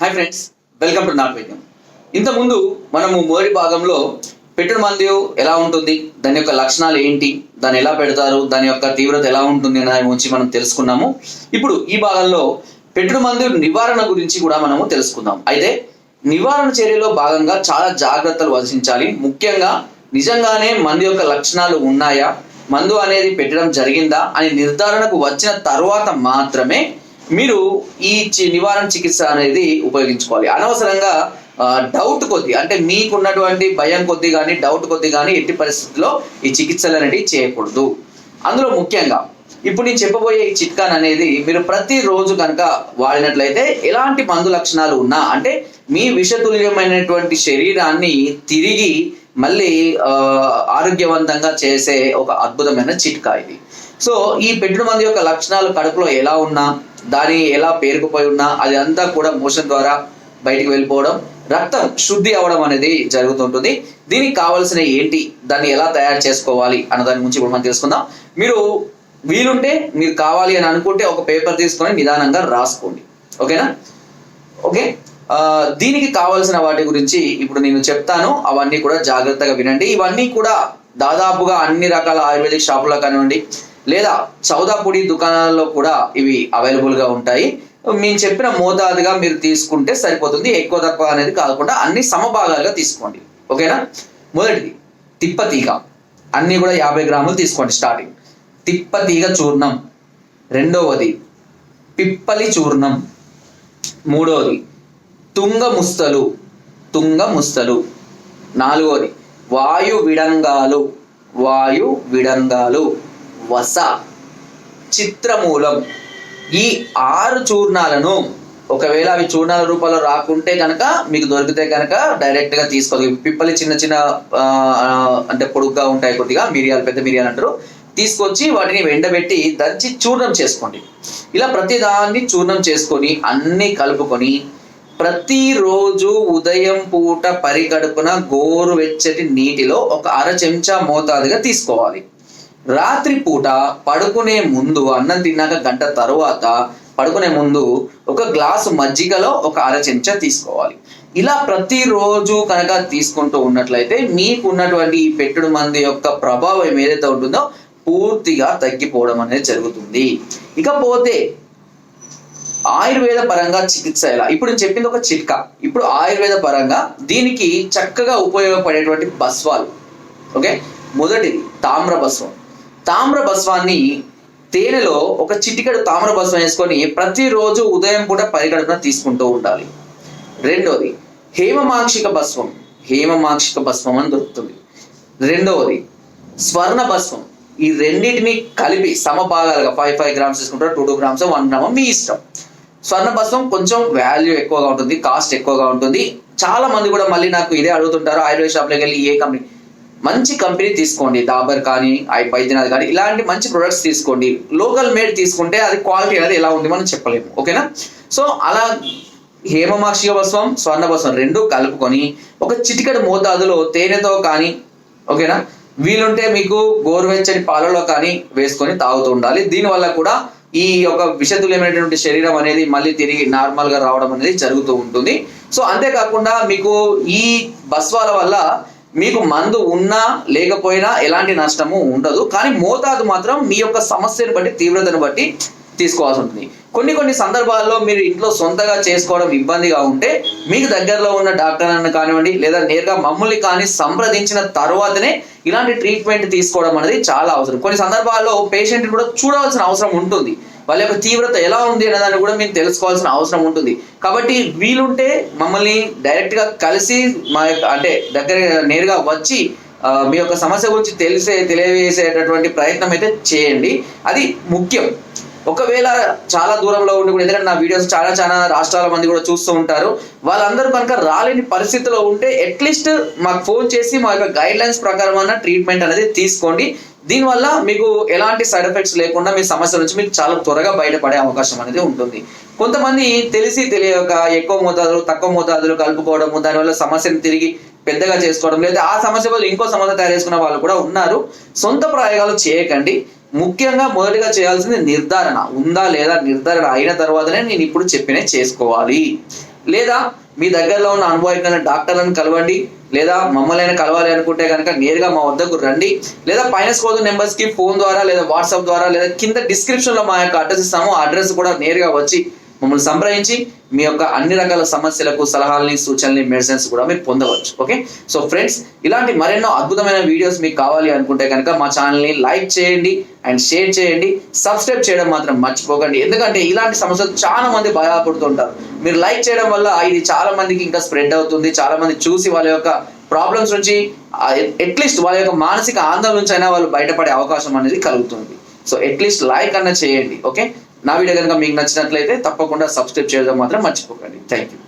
Hi friends welcome to నాట్ వైద్యం ఇంతకుముందు మనము మొదటి భాగంలో పెట్టుడు మందు ఎలా ఉంటుంది దాని యొక్క లక్షణాలు ఏంటి దాన్ని ఎలా పెడతారు దాని యొక్క తీవ్రత ఎలా ఉంటుంది అనే దాని గురించి మనం తెలుసుకున్నాము. ఇప్పుడు ఈ భాగంలో పెట్టుడు మందు నివారణ గురించి కూడా మనము తెలుసుకుందాం. అయితే నివారణ చర్యలో భాగంగా చాలా జాగ్రత్తలు వహించాలి. ముఖ్యంగా నిజంగానే మందు యొక్క లక్షణాలు ఉన్నాయా మందు అనేది పెట్టడం జరిగిందా అని నిర్ధారణకు వచ్చిన తర్వాత మాత్రమే మీరు ఈ చి- నివారణ చికిత్స అనేది ఉపయోగించుకోవాలి. అనవసరంగా డౌట్ కొద్ది అంటే మీకున్నటువంటి భయం కొద్ది కానీ డౌట్ కొద్ది కానీ ఎట్టి పరిస్థితుల్లో ఈ చికిత్సలు అనేవి చేయకూడదు. అందులో ముఖ్యంగా ఇప్పుడు నేను చెప్పబోయే ఈ చిట్కాన్ అనేది మీరు ప్రతిరోజు కనుక వాడినట్లయితే ఎలాంటి మందు లక్షణాలు ఉన్నా అంటే మీ విషతుల్యమైనటువంటి శరీరాన్ని తిరిగి మళ్ళీ ఆరోగ్యవంతంగా చేసే ఒక అద్భుతమైన చిట్కా ఇది. సో ఈ పెట్టుడు మంది యొక్క లక్షణాలు కడుపులో ఎలా ఉన్నా దాని ఎలా పేరుకుపోయి ఉన్నా అది అంతా కూడా మోషన్ ద్వారా బయటికి వెళ్ళిపోవడం రక్తం శుద్ధి అవ్వడం అనేది జరుగుతుంటుంది. దీనికి కావాల్సిన ఏంటి దాన్ని ఎలా తయారు చేసుకోవాలి అన్న దాని గురించి ఇప్పుడు మనం తెలుసుకుందాం. మీరు వీలుంటే మీరు కావాలి అని అనుకుంటే ఒక పేపర్ తీసుకొని నిదానంగా రాసుకోండి. ఓకేనా? ఓకే? దీనికి కావాల్సిన వాటి గురించి ఇప్పుడు నేను చెప్తాను. అవన్నీ కూడా జాగ్రత్తగా వినండి. ఇవన్నీ కూడా దాదాపుగా అన్ని రకాల ఆయుర్వేదిక్ షాపులో కానివ్వండి లేదా చౌదాపూడి దుకాణాల్లో కూడా ఇవి అవైలబుల్గా ఉంటాయి. మేము చెప్పిన మోతాదుగా మీరు తీసుకుంటే సరిపోతుంది. ఎక్కువ తక్కువ అనేది కాకుండా అన్ని సమభాగాలుగా తీసుకోండి. ఓకేనా? మొదటిది తిప్పతీగ అన్నీ కూడా యాభై గ్రాములు తీసుకోండి స్టార్టింగ్. తిప్పతీగ చూర్ణం. రెండవది పిప్పలి చూర్ణం. మూడవది తుంగ ముస్తలు. తుంగ ముస్తలు. నాలుగవది వాయు విడంగాలు. వాయు విడంగాలు. వస చిత్రమూలం. ఈ ఆరు చూర్ణాలను ఒకవేళ అవి చూర్ణాల రూపంలో రాకుంటే కనుక మీకు దొరికితే కనుక డైరెక్ట్గా తీసుకోవాలి పిప్పలి చిన్న చిన్న అంటే పొడుగ్గా ఉంటాయి కొద్దిగా మిరియాలు పెద్ద మిరియాలు అంటారు. తీసుకొచ్చి వాటిని ఎండబెట్టి దంచి చూర్ణం చేసుకోండి. ఇలా ప్రతిదాన్ని చూర్ణం చేసుకొని అన్ని కలుపుకొని ప్రతిరోజు ఉదయం పూట పరిగడుపున గోరువెచ్చటి నీటిలో ఒక అర చెంచా మోతాదుగా తీసుకోవాలి. రాత్రి పూట పడుకునే ముందు అన్నం తిన్నాక గంట తరువాత పడుకునే ముందు ఒక గ్లాసు మజ్జిగలో ఒక అర చెంచా తీసుకోవాలి. ఇలా ప్రతిరోజు కనుక తీసుకుంటూ ఉన్నట్లయితే మీకు ఉన్నటువంటి ఈ పెట్టుడు మంది యొక్క ప్రభావం ఏదైతే ఉంటుందో పూర్తిగా తగ్గిపోవడం అనేది జరుగుతుంది. ఇకపోతే ఆయుర్వేద పరంగా చికిత్స ఎలా? ఇప్పుడు నేను చెప్పింది ఒక చిట్కా. ఇప్పుడు ఆయుర్వేద పరంగా దీనికి చక్కగా ఉపయోగపడేటువంటి భస్వాలు ఓకే? మొదటిది తామ్ర భస్వం తామ్ర భస్వాన్ని తేనెలో ఒక చిటికెడు తామ్ర భస్వం వేసుకొని ప్రతిరోజు ఉదయం పూట పరిగణన తీసుకుంటూ ఉండాలి. రెండవది హేమమాక్షిక భస్వం. హేమమాక్షిక భస్వం అని దొరుకుతుంది. రెండవది స్వర్ణ భస్వం. ఈ రెండింటిని కలిపి సమభాగాలుగా ఫైవ్ ఫైవ్ గ్రామ్స్ తీసుకుంటారు two two grams one gram మీ ఇష్టం. స్వర్ణ భస్వం కొంచెం వాల్యూ ఎక్కువగా ఉంటుంది కాస్ట్ ఎక్కువగా ఉంటుంది. చాలా మంది కూడా మళ్ళీ నాకు ఇదే అడుగుతుంటారు ఆయుర్వేద షాప్లోకి వెళ్ళి ఏ కంపెనీ మంచి కంపెనీ తీసుకోండి. డాబర్ కానీ ఐ బైద్యనాథ్ కానీ ఇలాంటి మంచి ప్రొడక్ట్స్ తీసుకోండి. లోకల్ మేడ్ తీసుకుంటే అది క్వాలిటీ అనేది ఎలా ఉంది మనం చెప్పలేము. ఓకేనా సో అలా హేమమాక్షిక భస్వం స్వర్ణ భస్వం రెండు కలుపుకొని ఒక చిటికెడు మోతాదులో తేనెతో కానీ ఓకేనా వీలుంటే మీకు గోరువెచ్చని పాలలో కానీ వేసుకొని తాగుతూ ఉండాలి. దీనివల్ల కూడా ఈ యొక్క విషతుల్యమైనటువంటి శరీరం అనేది మళ్ళీ తిరిగి నార్మల్గా రావడం అనేది జరుగుతూ ఉంటుంది. సో అంతేకాకుండా మీకు ఈ భస్వాల వల్ల మీకు మందు ఉన్నా లేకపోయినా ఎలాంటి నష్టము ఉండదు. కానీ మోతాదు మాత్రం మీ యొక్క సమస్యను బట్టి తీవ్రతను బట్టి తీసుకోవాల్సి ఉంటుంది. కొన్ని కొన్ని సందర్భాల్లో మీరు ఇంట్లో సొంతగా చేసుకోవడం ఇబ్బందిగా ఉంటే మీకు దగ్గరలో ఉన్న డాక్టర్ అన్న కానివ్వండి లేదా నేరుగా మమ్మల్ని కానీ సంప్రదించిన తర్వాతనే ఇలాంటి ట్రీట్మెంట్ తీసుకోవడం అనేది చాలా అవసరం. కొన్ని సందర్భాల్లో పేషెంట్ కూడా చూడవలసిన అవసరం ఉంటుంది. వాళ్ళ యొక్క తీవ్రత ఎలా ఉంది అనే దాన్ని కూడా మేము తెలుసుకోవాల్సిన అవసరం ఉంటుంది. కాబట్టి వీలుంటే మమ్మల్ని డైరెక్ట్గా కలిసి మా యొక్క అంటే దగ్గర నేరుగా వచ్చి మీ యొక్క సమస్య గురించి తెలిసే తెలియజేసేటటువంటి ప్రయత్నం అయితే చేయండి. అది ముఖ్యం. ఒకవేళ చాలా దూరంలో ఉండి కూడా ఎందుకంటే నా వీడియోస్ చాలా చాలా రాష్ట్రాల మంది కూడా చూస్తూ ఉంటారు. వాళ్ళందరూ కనుక రాలేని పరిస్థితిలో ఉంటే అట్లీస్ట్ మాకు ఫోన్ చేసి మా యొక్క గైడ్ లైన్స్ ప్రకారం అన్న ట్రీట్మెంట్ అనేది తీసుకోండి. దీనివల్ల మీకు ఎలాంటి సైడ్ ఎఫెక్ట్స్ లేకుండా మీ సమస్య నుంచి మీకు చాలా త్వరగా బయటపడే అవకాశం అనేది ఉంటుంది. కొంతమంది తెలిసి తెలియక ఎక్కువ మోతాదులు తక్కువ మోతాదులు కలుపుకోవడము దానివల్ల సమస్యను తిరిగి పెద్దగా చేసుకోవడం లేదా ఆ సమస్య వల్ల ఇంకో సమస్య తయారు చేసుకున్న వాళ్ళు కూడా ఉన్నారు. సొంత ప్రయోగాలు చేయకండి. ముఖ్యంగా మొదటిగా చేయాల్సింది నిర్ధారణ. ఉందా లేదా నిర్ధారణ అయిన తర్వాతనే నేను ఇప్పుడు చెప్పినే చేసుకోవాలి. లేదా మీ దగ్గరలో ఉన్న అనుభవజ్ఞ డాక్టర్లను కలవండి లేదా మమ్మల్ని అయినా కలవాలి అనుకుంటే కనుక నేరుగా మా వద్దకు రండి లేదా పైన స్కోదు నెంబర్స్కి ఫోన్ ద్వారా లేదా వాట్సాప్ ద్వారా లేదా కింద డిస్క్రిప్షన్లో మా యొక్క అడ్రస్ ఇస్తాము ఆ అడ్రస్ కూడా నేరుగా వచ్చి మమ్మల్ని సంప్రదించి మీ యొక్క అన్ని రకాల సమస్యలకు సలహాలని సూచనలు మెడిసిన్స్ కూడా మీరు పొందవచ్చు. ఓకే సో ఫ్రెండ్స్ ఇలాంటి మరెన్నో అద్భుతమైన వీడియోస్ మీకు కావాలి అనుకుంటే కనుక మా ఛానల్ని లైక్ చేయండి అండ్ షేర్ చేయండి. సబ్స్క్రైబ్ చేయడం మాత్రం మర్చిపోకండి. ఎందుకంటే ఇలాంటి సమస్యలు చాలా మంది బాధపడుతుంటారు. మీరు లైక్ చేయడం వల్ల ఇది చాలా మందికి ఇంకా స్ప్రెడ్ అవుతుంది. చాలా మంది చూసి వాళ్ళ యొక్క ప్రాబ్లమ్స్ నుంచి అట్లీస్ట్ వాళ్ళ యొక్క మానసిక ఆందోళన నుంచి అయినా వాళ్ళు బయటపడే అవకాశం అనేది కలుగుతుంది. సో అట్లీస్ట్ లైక్ అన్న చేయండి. ఓకే నా వీడియో కనుక మీకు నచ్చినట్లయితే తప్పకుండా సబ్స్క్రైబ్ చేయడం మాత్రం మర్చిపోకండి. Thank you